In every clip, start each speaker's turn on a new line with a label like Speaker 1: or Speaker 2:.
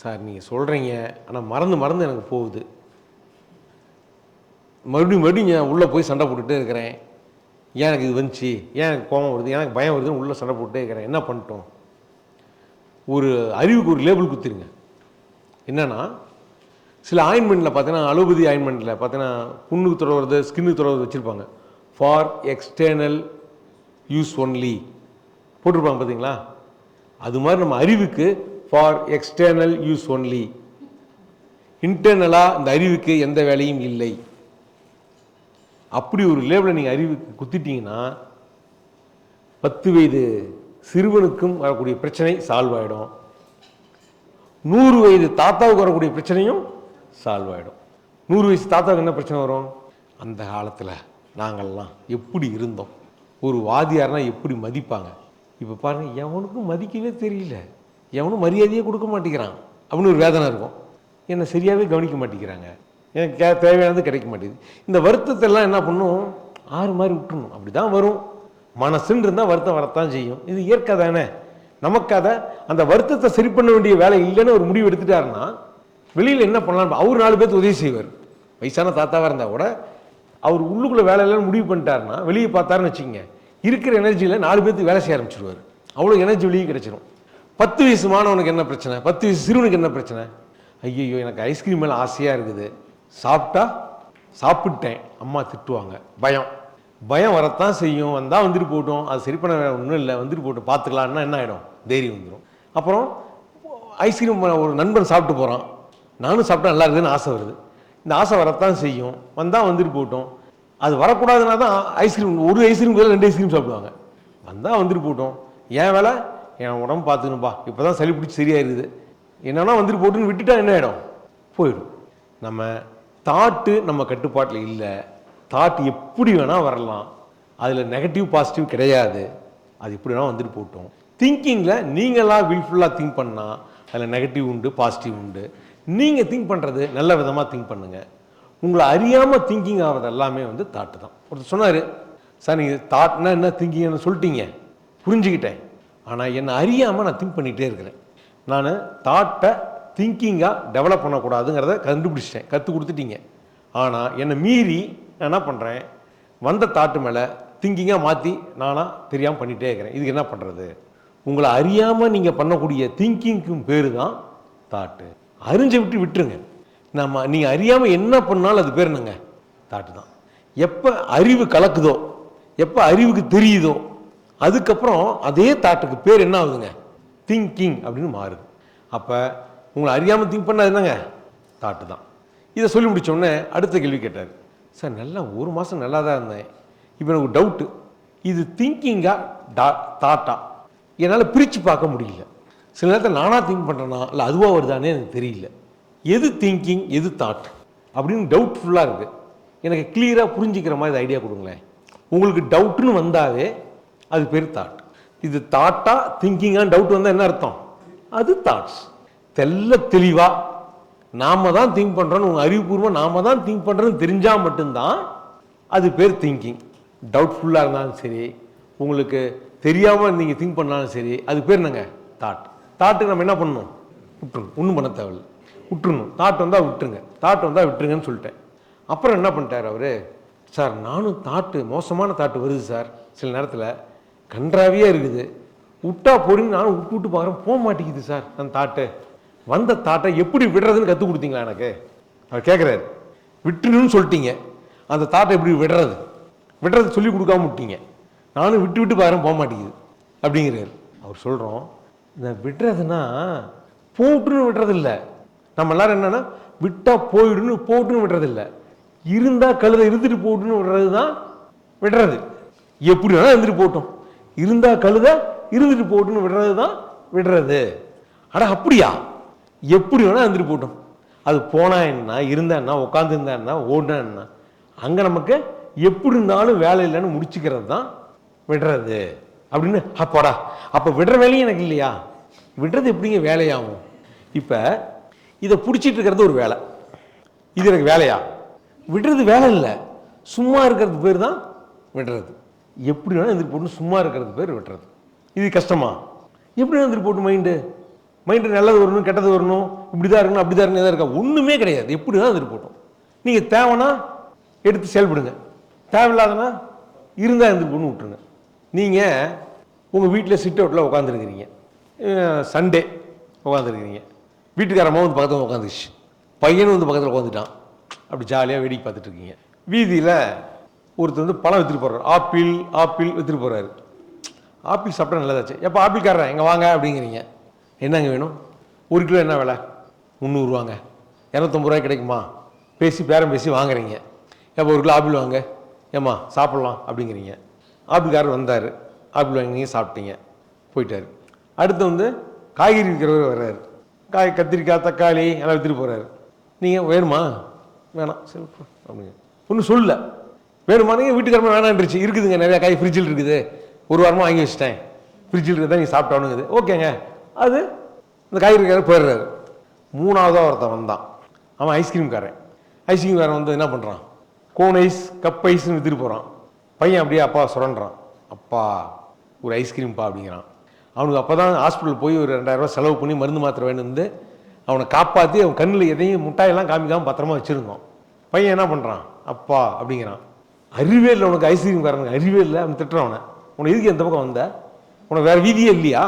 Speaker 1: Sir நீங்கள் சொல்கிறீங்க ஆனால் மறந்து மறந்து எனக்கு போகுது. மறுபடியும் மறுபடியும் நான் உள்ளே போய் சண்டை போட்டுகிட்டே இருக்கிறேன். ஏன் எனக்கு இது வந்துச்சு? ஏன் எனக்கு கோபம் வருது? ஏன் எனக்கு பயம் வருதுன்னு உள்ளே சண்டை போட்டுட்டே இருக்கிறேன். என்ன பண்ணிட்டோம்? ஒரு அறிவுக்கு ஒரு லேபிள் குத்திருங்க என்னென்னா சில ஆயின்மெண்ட்டில் பார்த்தீங்கன்னா அலோபதி ஆயின்மெண்ட்டில் பார்த்தீங்கன்னா புண்ணுக்கு தொடர்றது ஸ்கின்னுக்கு தொடர்றது வச்சுருப்பாங்க. ஃபார் எக்ஸ்டர்னல் யூஸ் ஒன்லி போட்டிருப்பாங்க பார்த்தீங்களா? அது மாதிரி நம்ம அறிவுக்கு ஃபார் எக்ஸ்டர்னல் யூஸ் ஒன்லி இன்டர்னலாக இந்த அறிவுக்கு எந்த வேலையும் இல்லை. அப்படி ஒரு லேபிளை நீங்கள் அறிவுக்கு குத்திட்டீங்கன்னா பத்து வயது சிறுவனுக்கும் வரக்கூடிய பிரச்சனை சால்வ் ஆகிடும் நூறு வயது தாத்தாவுக்கு வரக்கூடிய பிரச்சனையும் சால்வ் ஆகிடும் நூறு வயசு தாத்தாவுக்கு என்ன பிரச்சனை வரும்? அந்த காலத்தில் நாங்கள்லாம் எப்படி இருந்தோம்? ஒரு வாதியார்னா எப்படி மதிப்பாங்க? இப்போ பாருங்கள் எவனுக்கும் மதிக்கவே தெரியல. எவனும் மரியாதையே கொடுக்க மாட்டேங்கிறான். அப்படின்னு ஒரு வேதனை இருக்கும். என்னை சரியாகவே கவனிக்க மாட்டேங்கிறாங்க. எனக்கு கே தேவையானது கிடைக்க மாட்டேங்குது. இந்த வருத்தத்தை எல்லாம் என்ன பண்ணும்? ஆறு மாதிரி விட்டுணும் அப்படி தான் வரும். மனசுன்னு இருந்தால் வருத்தம் வரத்தான் செய்யும். இது இயற்கை தானே. நமக்காக அந்த வருத்தத்தை சரி பண்ண வேண்டிய வேலை இல்லைன்னு ஒரு முடிவு எடுத்துட்டாருன்னா வெளியில் என்ன பண்ணலாம் அவர் நாலு பேர்த்து உதவி செய்வார். வயசான தாத்தாவாக இருந்தால் கூட அவர் உள்ளுக்குள்ளே வேலை இல்லைன்னு முடிவு பண்ணிட்டாருன்னா வெளியே பார்த்தாருன்னு வச்சுக்கோங்க இருக்கிற எனர்ஜியில் நாலு பேர்த்துக்கு வேலை செய்ய ஆரம்பிச்சிருவார். அவ்வளோ எனர்ஜி வெளியே கிடச்சிரும். பத்து வயசு மாணவனுக்கு என்ன பிரச்சனை? பத்து வயசு சிறுவனுக்கு என்ன பிரச்சனை? ஐயையோ எனக்கு ஐஸ்கிரீம் மேலே ஆசையாக இருக்குது. சாப்பிட்டா சாப்பிட்டேன். அம்மா திட்டுவாங்க. பயம். பயம் வரத்தான் செய்யும். வந்தால் வந்துட்டு போட்டோம் அது சரி பண்ண ஒன்றும் இல்லை. வந்துட்டு போட்டோம் பார்த்துக்கலான்னா என்ன ஆகிடும் தைரியம் வந்துடும் அப்புறம் ஐஸ்கிரீம் ஒரு நண்பன் சாப்பிட்டு போகிறான் நானும் சாப்பிட்டா நல்லா இருக்குதுன்னு ஆசை வருது. இந்த ஆசை வரத்தான் செய்யும். வந்தால் வந்துட்டு போட்டோம் அது வரக்கூடாதுன்னா தான் ஐஸ்கிரீம் ஒரு ஐஸ்கிரீம் ரெண்டு ஐஸ்கிரீம் சாப்பிடுவாங்க. வந்தால் வந்துட்டு போட்டோம் ஏன் வேலை? என் உடம்பு பார்த்துக்கணும்பா. இப்போ தான் சளி பிடிச்சி சரியாயிருது. என்னன்னா வந்துட்டு போட்டுன்னு விட்டுட்டா என்ன ஆகிடும் போயிடும். நம்ம தாட்டு நம்ம கட்டுப்பாட்டில் இல்லை. தாட் எப்படி வேணால் வரலாம். அதில் நெகட்டிவ் பாசிட்டிவ் கிடையாது. அது எப்படி வேணால் வந்துட்டு போட்டோம். திங்கிங்கில் நீங்களாக வில்ஃபுல்லாக திங்க் பண்ணால் அதில் நெகட்டிவ் உண்டு பாசிட்டிவ் உண்டு. நீங்கள் திங்க் பண்ணுறது நல்ல விதமாக திங்க் பண்ணுங்கள் உங்களை அறியாமல் திங்கிங் ஆகிறது எல்லாமே வந்து தாட்டு தான் ஒருத்தர் சொன்னார் சார் நீங்கள் தாட்னா என்ன திங்கிங்னு சொல்லிட்டீங்க. புரிஞ்சுக்கிட்டேன். ஆனால் என்னை அறியாமல் நான் திங்க் பண்ணிகிட்டே இருக்கிறேன். நான் தாட்டை திங்கிங்காக டெவலப் பண்ணக்கூடாதுங்கிறத கண்டுபிடிச்சிட்டேன். கற்றுக் கொடுத்துட்டீங்க. ஆனால் என்னை மீறி நான் என்ன பண்ணுறேன் வந்த தாட்டு மேலே திங்கிங்காக மாற்றி நானாக தெரியாமல் பண்ணிகிட்டே இருக்கிறேன். இதுக்கு என்ன பண்ணுறது உங்களை அறியாமல் நீங்கள் பண்ணக்கூடிய திங்கிங்க்கும் பேர் தான் தாட்டு அறிஞ்சு விட்டு விட்டுருங்க. நம்ம நீங்கள் அறியாமல் என்ன பண்ணாலும் அது பேர் என்னங்க? தாட்டு தான். எப்போ அறிவு கலக்குதோ எப்போ அறிவுக்கு தெரியுதோ அதுக்கப்புறம் அதே தாட்டுக்கு பேர் என்ன ஆகுதுங்க? திங்கிங் அப்படின்னு மாறுது. அப்போ உங்களை அறியாமல் திங்க் பண்ணாது என்னங்க? தாட்டு தான். இதை சொல்லி முடித்தோடனே அடுத்த கேள்வி கேட்டார். சார் நல்லா ஒரு மாதம் நல்லா தான் இருந்தேன். இப்போ எனக்கு டவுட்டு இது திங்கிங்கா டா தாட்டா? என்னால் பிரித்து பார்க்க முடியல. சில நேரத்தில் நானாக திங்க் பண்ணுறேன்னா இல்லை அதுவாக வருதானே எனக்கு தெரியல. எது திங்கிங் எது தாட் அப்படின்னு டவுட்ஃபுல்லாக இருக்குது எனக்கு கிளியராக புரிஞ்சிக்கிற மாதிரி ஐடியா கொடுங்களேன். உங்களுக்கு டவுட்டுன்னு வந்தாவே அது பேர் தாட் இது தாட்டா திங்கிங்காக டவுட் வந்தால் என்ன அர்த்தம்? அது தாட்ஸ் தெல்ல தெளிவாக நாம தான் திங்க் பண்ணுறோன்னு உங்கள் அறிவுபூர்வம் நாம தான் திங்க் பண்ணுறோன்னு தெரிஞ்சால் மட்டும்தான் அது பேர் திங்கிங் டவுட்ஃபுல்லாக இருந்தாலும் சரி உங்களுக்கு தெரியாமல் நீங்கள் திங்க் பண்ணாலும் சரி அது பேர் என்னங்க? தாட் தாட்டுக்கு நம்ம என்ன பண்ணணும்? விட்டுணும் ஒன்றும் பண்ண தேவையில்ல. விட்டுறணும். தாட் வந்தால் விட்டுருங்க. தாட் வந்தால் விட்டுருங்கன்னு சொல்லிட்டேன். அப்புறம் என்ன பண்ணிட்டார் அவர்? சார் நானும் தாட்டு மோசமான தாட்டு வருது சார். சில நேரத்தில் கன்றாவியாக இருக்குது. விட்டா போடுன்னு நானும் விட்டு விட்டு பார்க்குறேன். போக மாட்டேங்குது சார் அந்த தாட்டை. வந்த தாட்டை எப்படி விடுறதுன்னு கற்றுக் கொடுத்தீங்களா எனக்கு? அவர் கேட்குறாரு விட்டுணுன்னு சொல்லிட்டீங்க. அந்த தாட்டை எப்படி விடுறது? விடுறது சொல்லி கொடுக்காம விட்டீங்க. நானும் விட்டு விட்டு பாருங்க போக மாட்டேங்குது. அப்படிங்கிறாரு. அவர் சொல்கிறோம் இந்த விடுறதுன்னா போட்டுன்னு விடுறதில்ல. நம்ம எல்லாரும் என்னென்னா விட்டால் போயிடுன்னு போட்டுன்னு விடுறதில்ல. இருந்தால் கழுதை இருந்துட்டு போட்டுன்னு விடுறது தான் விடுறது. எப்படி வேணால் இருந்துட்டு போட்டோம் இருந்தா கழுத இருந்துட்டு போட்டுன்னு விடுறது தான் விடுறது. அட அப்படியா? எப்படி வேணால் இருந்துட்டு போட்டோம். அது போனா என்ன இருந்தா என்ன உட்காந்துருந்தா என்ன ஓடினா என்ன அங்கே நமக்கு எப்படி இருந்தாலும் வேலை இல்லைன்னு முடிச்சுக்கிறது தான் விடுறது. அப்படின்னு அப்பாடா அப்போ விடுற வேலையும் எனக்கு இல்லையா? விடுறது எப்படிங்க வேலையாகும்? இப்போ இதை பிடிச்சிட்டு இருக்கிறது ஒரு வேலை. இது எனக்கு வேலையா? விடுறது வேலை இல்லை. சும்மா இருக்கிறது பேர் தான் விடுறது. எப்படி வேணால் எந்திரி போட்டு சும்மா இருக்கிறது பேர் வெட்டுறது. இது கஷ்டமா? எப்படி எந்திரி போட்டு மைண்டு மைண்டு நல்லது வரணும் கெட்டது வரணும் இப்படி தான் இருக்கணும் அப்படி தான் இருக்கணும் எதாவது இருக்கா? ஒன்றுமே கிடையாது. எப்படி தான் எந்திரி போட்டோம். நீங்கள் தேவைன்னா எடுத்து செயல்படுங்க. தேவையில்லாதனா இருந்தால் எந்திரி போட்டு விட்டுருங்க. நீங்கள் உங்கள் வீட்டில் சிட் அவுட்டில் உட்காந்துருக்கிறீங்க சண்டே உட்காந்துருக்கிறீங்க வீட்டுக்காரமாக வந்து பக்கத்தில் உட்காந்துச்சு பையனும் வந்து பக்கத்தில் உட்காந்துட்டான் அப்படி ஜாலியாக வேடிக்கை பார்த்துட்ருக்கீங்க வீதியில் ஒருத்தர் வந்து பழம் வித்துட்டு போகிறார் ஆப்பிள் ஆப்பிள் விற்றுட்டு போகிறாரு ஆப்பிள் சாப்பிட்டா நல்லதாச்சு. எப்போ ஆப்பிள்காரன் எங்கே வாங்க அப்படிங்கிறீங்க. என்னங்க வேணும்? ஒரு கிலோ என்ன விலை? முந்நூறுவாங்க இரநூத்தம்பது ரூபாய் கிடைக்குமா? பேசி பேரம் பேசி வாங்குறீங்க. எப்போ ஒரு கிலோ ஆப்பிள் வாங்க? ஏம்மா சாப்பிட்லாம் அப்படிங்கிறீங்க. ஆப்பிள்காரர் வந்தார். ஆப்பிள் வாங்கினீங்க சாப்பிட்டீங்க. போயிட்டார். அடுத்து வந்து காய்கறி விற்கிறவர் வர்றாரு. காய் கத்திரிக்காய் தக்காளி எல்லாம் விற்றுட்டு போகிறாரு நீங்கள் வேணுமா? வேணாம். சரி அப்படிங்க ஒன்றும் சொல்லலை. வேணுமானுங்க வீட்டுக்காரமா வேணான்றுச்சு இருக்குதுங்க நிறையா காய் ஃப்ரிட்ஜில் இருக்குது. ஒரு வாரமாக வாங்கி வச்சுட்டேன். ஃப்ரிட்ஜில் இருக்கிறத நீங்கள் சாப்பிட்டானுங்குது ஓகேங்க. அது இந்த காய்கறிக்காரர் போயிடுறாரு. மூணாவதாக ஒருத்தன் வந்தான். அவன் ஐஸ்கிரீம்காரன் ஐஸ்கிரீம்காரன் வந்து என்ன பண்ணுறான் கோன் ஐஸ் கப் ஐஸ்னு விற்றுட்டு போகிறான் பையன் அப்படியே அப்பா சுரண்டுறான். அப்பா ஒரு ஐஸ்கிரீம்ப்பா அப்படிங்கிறான். அவனுக்கு அப்போ தான் ஹாஸ்பிட்டல் போய் ஒரு ரெண்டாயிரரூவா செலவு பண்ணி மருந்து மாத்திரை வேணுந்து வந்து அவனை காப்பாற்றி அவன் கண்ணில் எதையும் முட்டாயெல்லாம் காமிக்காமல் பத்திரமா வச்சுருந்தோம் பையன் என்ன பண்ணுறான் அப்பா அப்படிங்கிறான். அறிவே இல்லை உனக்கு ஐஸ்கிரீம் காரனுக்கு அறிவே இல்லை அவன் திட்டுறான் உனக்கு எதுக்கு எந்த பக்கம் வந்த? உனக்கு வேறு வீதியே இல்லையா?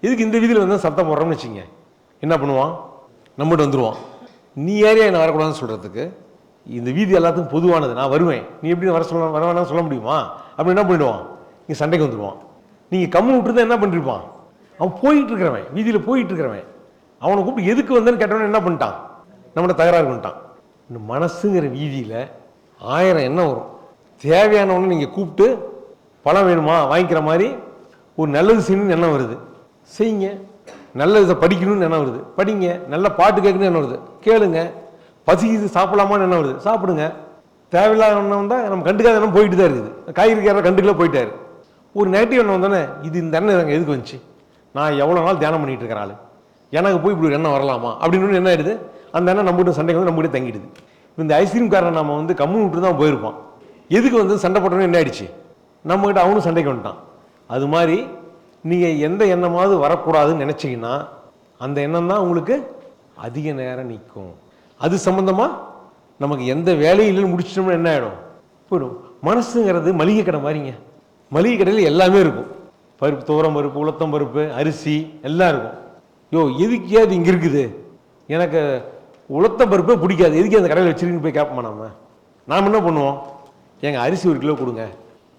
Speaker 1: எதுக்கு இந்த வீதியில் வந்து சத்தம் போடுறோம்னு வச்சுங்க என்ன பண்ணுவான்? நம்மகிட்ட வந்துடுவான் நீ ஏறியா என்ன வரக்கூடாதுன்னு சொல்கிறதுக்கு இந்த வீதி எல்லாத்துக்கும் பொதுவானது. நான் வருவேன். நீ எப்படி வர சொல்ல வர வேணாம்னு சொல்ல முடியுமா? அப்படி என்ன பண்ணிடுவான்? நீ சண்டைக்கு வந்துடுவான் நீங்கள் கம்மு விட்டுருந்தா என்ன பண்ணிருப்பான்? அவன் போயிட்டு இருக்கிறவன் வீதியில் போயிட்டு இருக்கிறவன். அவனை கூப்பிட்டு எதுக்கு வந்தேன்னு கேட்டவனே என்ன பண்ணிட்டான்? நம்மளை தகராறு பண்ணிட்டான். இந்த மனசுங்கிற வீதியில் ஆயிரம் என்ன வரும். தேவையானவனு நீங்கள் கூப்பிட்டு பழம் வேணுமா வாங்கிக்கிற மாதிரி ஒரு நல்லது செய்யணும்னு எண்ணம் வருது. செய்யுங்க. நல்ல இதை படிக்கணும்னு எண்ணம் வருது. படிங்க. நல்ல பாட்டு கேட்கணும்னு எண்ணம் வருது. கேளுங்க. பசிக்குது சாப்பிடலாமான்னு எண்ணம் வருது. சாப்பிடுங்க. தேவையில்லாத எண்ணம் தான் நம்ம கண்டுக்காத எண்ணம் போயிட்டு தான் இருக்குது. காய்கறிக்காரர் கண்டுக்கல போயிட்டாரு. ஒரு நெகட்டிவ் எண்ணம் வந்தோடனே இது இந்த எண்ணம் எனக்கு எதுக்கு வந்துச்சு? நான் எவ்வளோ நாள் தியானம் பண்ணிட்டு இருக்கிற ஆளு? எனக்கு போய் இப்படி ஒரு எண்ணம் வரலாமா? அப்படின்னு என்ன ஆயிடுது? அந்த எண்ணம் நம்மகிட்ட சண்டைக்கு வந்து நம்மகிட்ட தங்கிடுது. இந்த ஐஸ்கிரீம் காரன் நம்ம வந்து கம்மு விட்டு தான் போயிருப்பான் எதுக்கு வந்து சண்டை போட்டோன்னு என்ன ஆயிடுச்சு? நம்மகிட்ட அவனும் சண்டைக்கு வந்துட்டான். அது மாதிரி நீங்கள் எந்த எண்ணமாவது வரக்கூடாதுன்னு நினச்சிங்கன்னா அந்த எண்ணம் தான் உங்களுக்கு அதிக நேரம் நிற்கும். அது சம்மந்தமாக நமக்கு எந்த வேலையும் இல்லைன்னு முடிச்சிட்டோம்னா என்ன ஆகிடும் போயிடும். மனசுங்கிறது மளிகை கடை மாதிரிங்க. மளிகை கடையில் எல்லாமே இருக்கும். பருப்பு துவரம் பருப்பு உளுத்தம் பருப்பு அரிசி எல்லாம் இருக்கும். யோ எதுக்கே அது இங்கே இருக்குது? எனக்கு உளுத்தம் பருப்பே பிடிக்காது. எதுக்கு அந்த கடையில் வச்சுருக்குன்னு போய் கேட்போமா நம்ம நாம் என்ன பண்ணுவோம்? ஏங்க அரிசி ஒரு கிலோ கொடுங்க.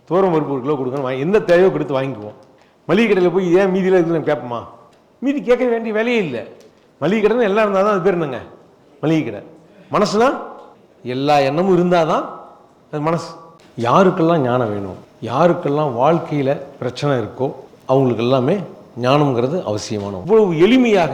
Speaker 1: துவரம் பருப்பு ஒரு கிலோ கொடுங்கன்னு வாங்கி எந்த தேவையோ கொடுத்து வாங்கிக்குவோம். மளிகை கடையில் போய் ஏன் மீதியில் இருக்குன்னு கேட்போமா? மீதி கேட்க வேண்டிய வேலையே இல்லை. மளிகை கடைன்னு எல்லாம் இருந்தால் தான் அது பேர் என்னங்க? மளிகை கடை மனசுனா? எல்லா எண்ணமும் இருந்தால் தான் அது மனசு. யாருக்கெல்லாம் ஞானம் வேணும்? யாருக்கெல்லாம் வாழ்க்கையில் பிரச்சனை இருக்கோ அவங்களுக்கு எல்லாமே ஞானம்ங்கிறது அவசியமான இவ்வளவு எளிமையாக